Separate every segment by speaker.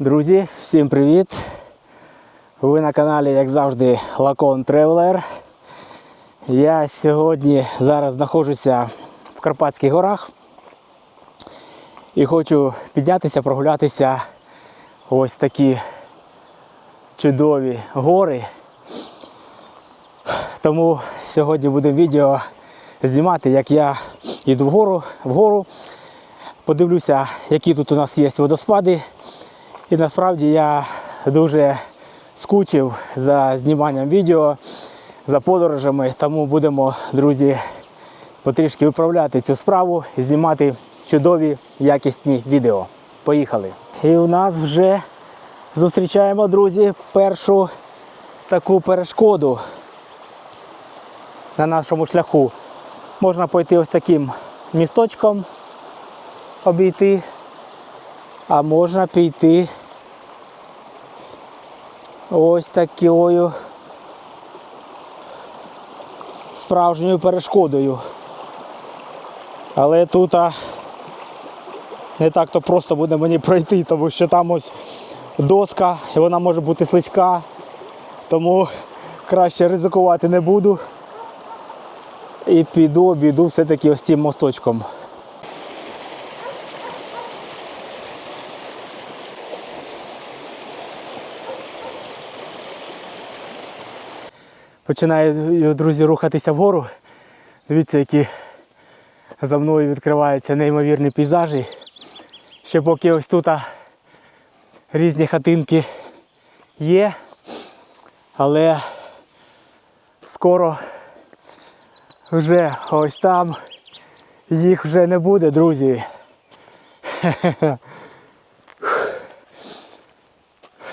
Speaker 1: Друзі, всім привіт! Ви на каналі, як завжди, Лакон Traveler. Я сьогодні зараз знаходжуся в Карпатських горах і хочу піднятися, прогулятися ось такі чудові гори. Тому сьогодні буде відео знімати, як я йду вгору, вгору, подивлюся, які тут у нас є водоспади. І насправді я дуже скучив за зніманням відео, за подорожами, тому будемо, друзі, потрішки виправляти цю справу і знімати чудові якісні відео. Поїхали! І у нас вже зустрічаємо, друзі, першу таку перешкоду на нашому шляху. Можна пойти ось таким місточком, обійти, а можна піти ось такою справжньою перешкодою. Але тут а, не так то просто буде мені пройти, тому що там ось доска і вона може бути слизька, тому краще ризикувати не буду. І піду, обійду все-таки ось цим мосточком. Починаю, друзі, рухатися вгору. Дивіться, які за мною відкриваються неймовірні пейзажі. Ще поки ось тут різні хатинки є, але скоро вже ось там їх вже не буде, друзі.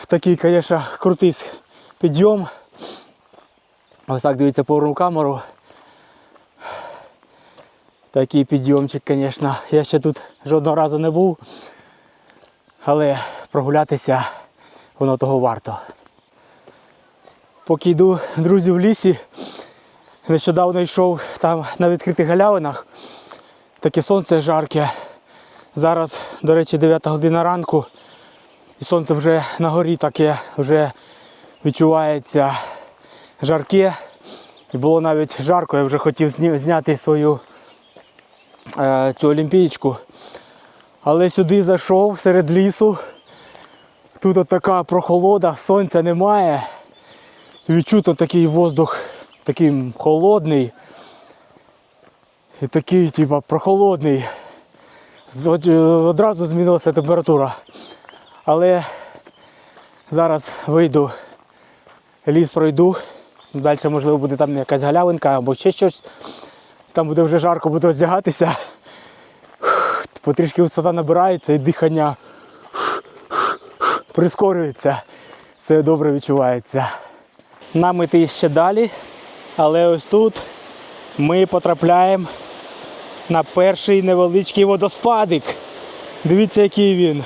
Speaker 1: Такий, звісно, крутий підйом. Ось так дивіться поверну камеру. Такий підйомчик, звісно. Я ще тут жодного разу не був, але прогулятися воно того варто. Поки йду, друзі, в лісі, нещодавно йшов там на відкритих галявинах. Таке сонце жарке. Зараз, до речі, 9 година ранку. І сонце вже на горі таке вже відчувається жарке. І було навіть жарко, я вже хотів зняти свою е, цю олімпієчку. Але сюди зайшов серед лісу. Тут от така прохолода, сонця немає. Відчуто такий воздух, такий холодний. І такий, типа, прохолодний. От- Одразу змінилася температура. Але зараз вийду, ліс пройду. Далі, можливо, буде там якась галявинка або ще щось. Там буде вже жарко, буду роздягатися. Потрішки висота набирається і дихання прискорюється. Це добре відчувається. Нам іти ще далі, але ось тут ми потрапляємо на перший невеличкий водоспадик. Дивіться, який він.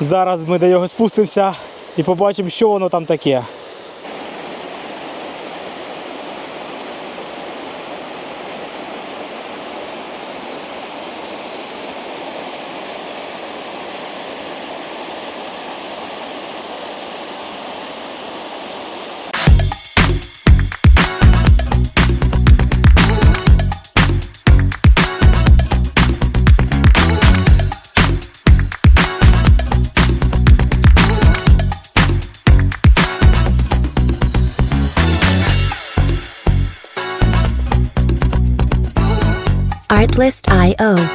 Speaker 1: Зараз ми до його спустимося і побачимо, що воно там таке.
Speaker 2: Artlist.io.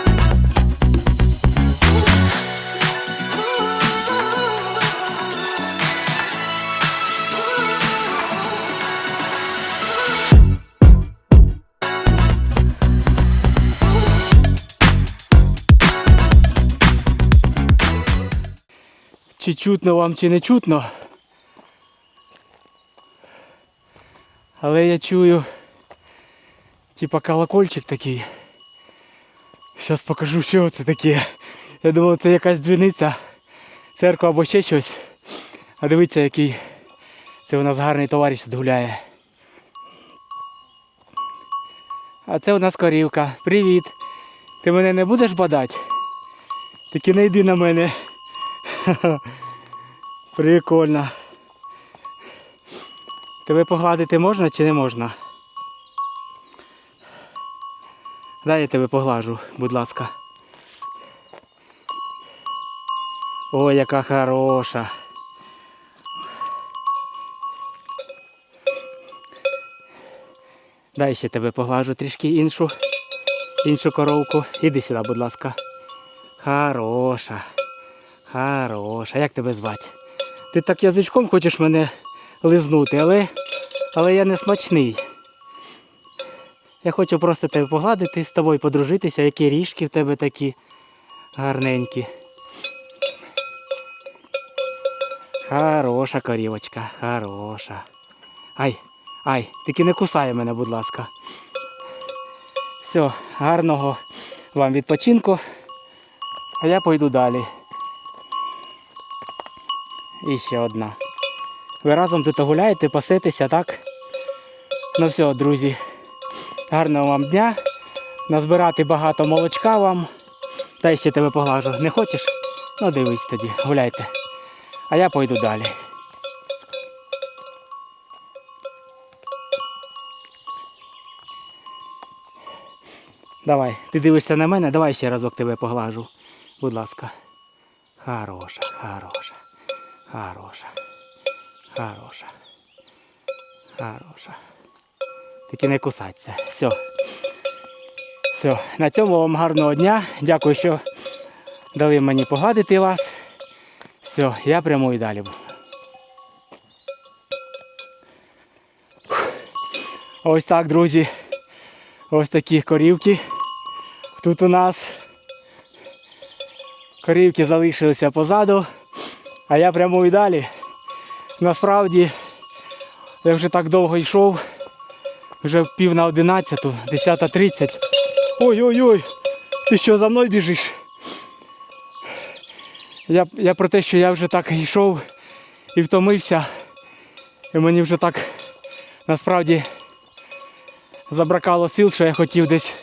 Speaker 1: Чи чутно вам, чи не чутно. Але я чую, типа колокольчик такий. Зараз покажу, що це таке. Я думав, це якась дзвіниця, церква або ще щось. А дивіться, який це у нас гарний товариш тут гуляє. А це у нас корівка. Привіт. Ти мене не будеш бадати? Тільки не йди на мене. Прикольно. Тебе погладити можна чи не можна? Дай я тебе поглажу, будь ласка. Ой, яка хороша. Дай ще тебе поглажу трішки іншу, іншу коровку. Іди сюди, будь ласка. Хороша. Хороша. Як тебе звати? Ти так язичком хочеш мене лизнути, але, але я не смачний. Я хочу просто тебе погладити, з тобою подружитися, які ріжки в тебе такі гарненькі. Хороша корівочка, хороша. Ай, ай, тільки не кусай мене, будь ласка. Все, гарного вам відпочинку. А я пойду далі. І ще одна. Ви разом тут гуляєте, пасетеся, так? Ну все, друзі. Гарного вам дня. Назбирати багато молочка вам. Дай ще тебе поглажу. Не хочеш? Ну дивись тоді, гуляйте. А я пойду далі. Давай, ти дивишся на мене, давай ще разок тебе поглажу. Будь ласка. Хороша, хороша, хороша, хороша, хороша. Тільки не кусаться. Все. Все. На цьому вам гарного дня. Дякую, що дали мені погладити вас. Все, я прямую далі. Ось так, друзі. Ось такі корівки. Тут у нас корівки залишилися позаду, а я прямую далі. Насправді я вже так довго йшов, вже в пів на одинадцяту, 10.30. Ой-ой-ой, ти що за мною біжиш? Я, я про те, що я вже так йшов і втомився. І мені вже так насправді забракало сил, що я хотів десь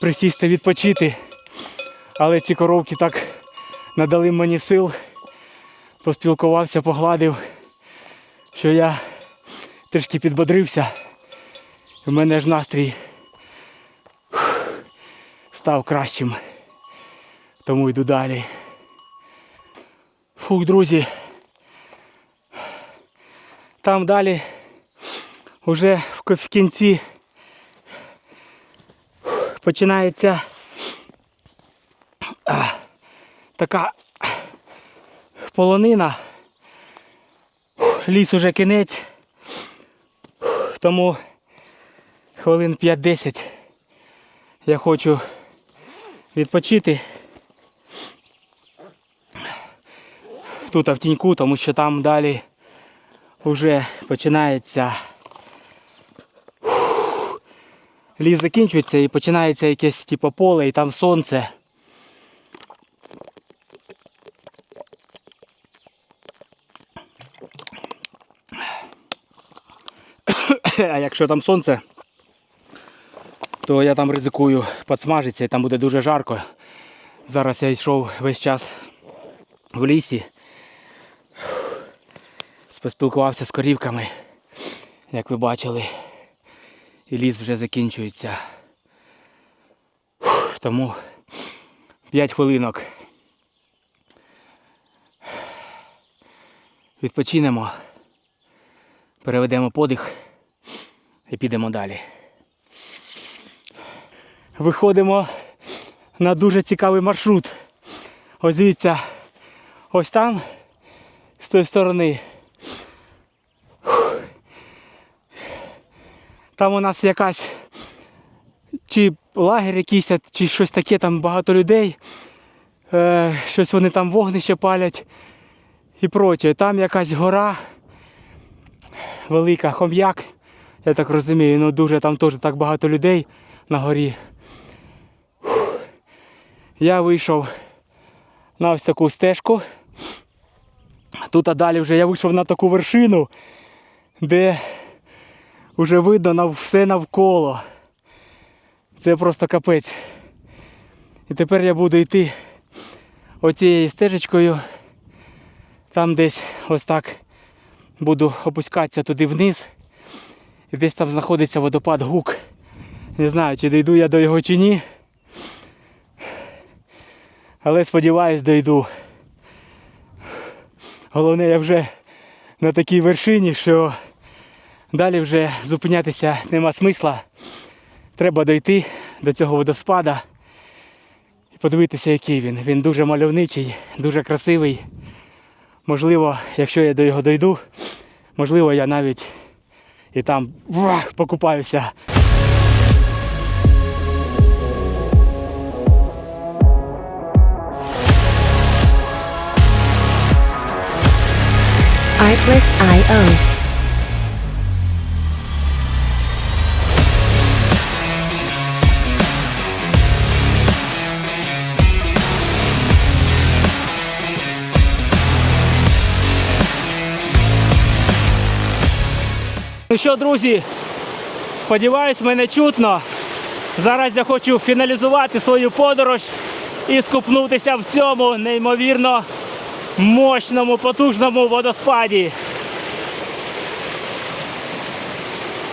Speaker 1: присісти відпочити. Але ці коровки так надали мені сил, поспілкувався, погладив, що я трішки підбодрився. В мене ж настрій став кращим. Тому йду далі. Фух, друзі. Там далі вже в кінці починається така полонина. Ліс уже кінець. Тому хвилин 5-10 я хочу відпочити. Тут в тіньку, тому що там далі вже починається ліс закінчується і починається якесь типу поле і там сонце. А якщо там сонце, то я там ризикую підсмажитися і там буде дуже жарко. Зараз я йшов весь час в лісі, поспілкувався з корівками, як ви бачили, і ліс вже закінчується. Тому 5 хвилинок. Відпочинемо, переведемо подих і підемо далі. Виходимо на дуже цікавий маршрут. Ось дивіться, ось там, з тої сторони. Там у нас якась чи лагерь якийсь, чи щось таке, там багато людей. Е, щось вони там вогнище палять і проче. Там якась гора велика, хом'як. Я так розумію, ну дуже там теж так багато людей на горі. Я вийшов на ось таку стежку. Тут а далі вже я вийшов на таку вершину, де вже видно все навколо. Це просто капець. І тепер я буду йти оцією стежечкою Там десь ось так буду опускатися туди вниз. І десь там знаходиться водопад Гук. Не знаю, чи дійду я до його чи ні. Але сподіваюсь, дійду. Головне, я вже на такій вершині, що далі вже зупинятися нема смисла. Треба дойти до цього водоспада і подивитися, який він. Він дуже мальовничий, дуже красивий. Можливо, якщо я до його дойду, можливо, я навіть і там покупаюся.
Speaker 2: Artlist.io.
Speaker 1: Ну що, друзі, сподіваюсь, мене чутно. Зараз я хочу фіналізувати свою подорож і скупнутися в цьому неймовірно мощному, потужному водоспаді.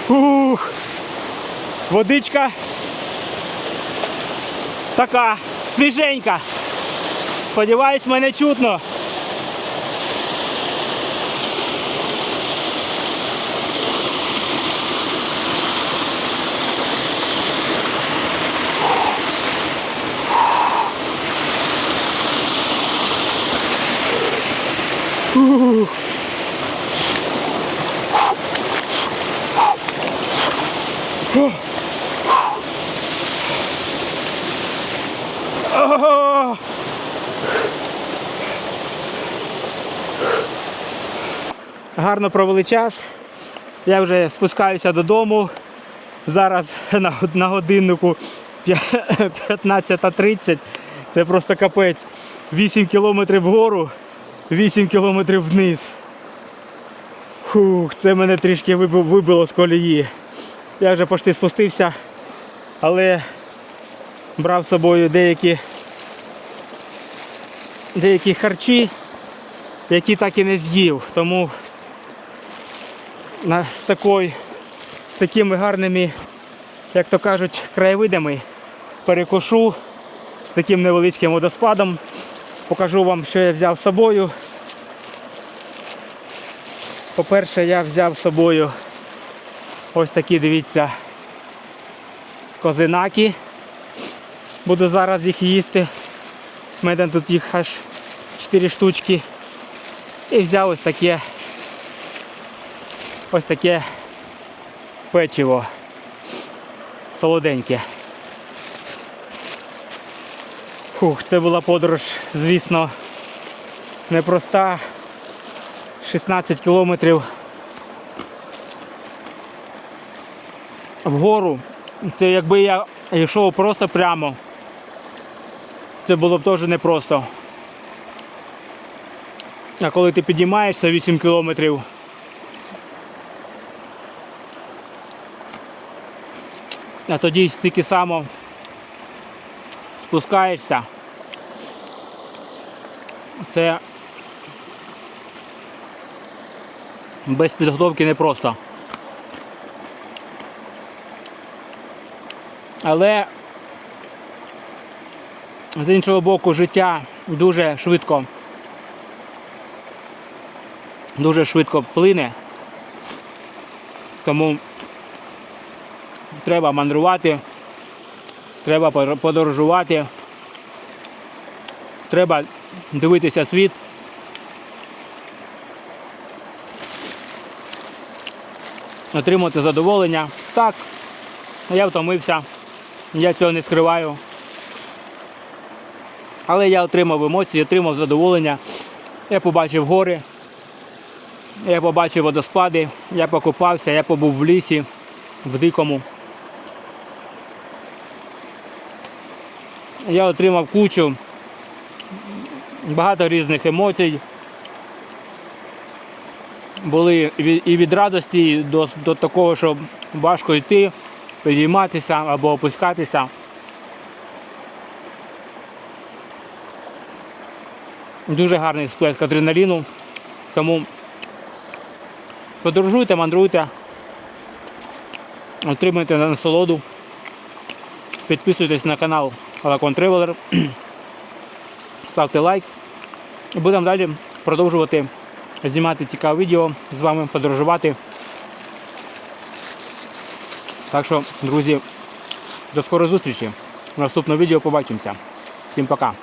Speaker 1: Ух, водичка така свіженька. Сподіваюсь, мене чутно. Гарно провели час. Я вже спускаюся додому. Зараз на, годиннику п'я- 15.30. Це просто капець. 8 кілометрів вгору, 8 кілометрів вниз. Фух, це мене трішки вибило з колії. Я вже почти спустився, але брав з собою деякі, деякі харчі, які так і не з'їв. Тому з, такою, з такими гарними, як то кажуть, краєвидами перекушу з таким невеличким водоспадом. Покажу вам, що я взяв з собою. По-перше, я взяв з собою ось такі, дивіться, козинаки. Буду зараз їх їсти. У мене тут їх аж 4 штучки. І взяв ось таке ось таке печиво солоденьке. Фух, це була подорож, звісно, непроста. 16 кілометрів вгору. Це якби я йшов просто прямо. Це було б теж непросто. А коли ти піднімаєшся 8 кілометрів, а тоді стільки само спускаєшся. Це без підготовки непросто. Але з іншого боку життя дуже швидко. Дуже швидко плине. Тому треба мандрувати, треба подорожувати, треба дивитися світ. Отримати задоволення. Так, я втомився, я цього не скриваю. Але я отримав емоції, отримав задоволення. Я побачив гори, я побачив водоспади, я покупався, я побув в лісі, в дикому. Я отримав кучу багато різних емоцій. Були і від радості до, до такого, що важко йти, підійматися або опускатися. Дуже гарний сплеск адреналіну. Тому подорожуйте, мандруйте, отримуйте насолоду. Підписуйтесь на канал Лакон Traveler, ставте лайк. І будемо далі продовжувати знімати цікаве відео з вами, подорожувати. Так що, друзі, до скорої зустрічі. В наступному відео побачимося. Всім пока.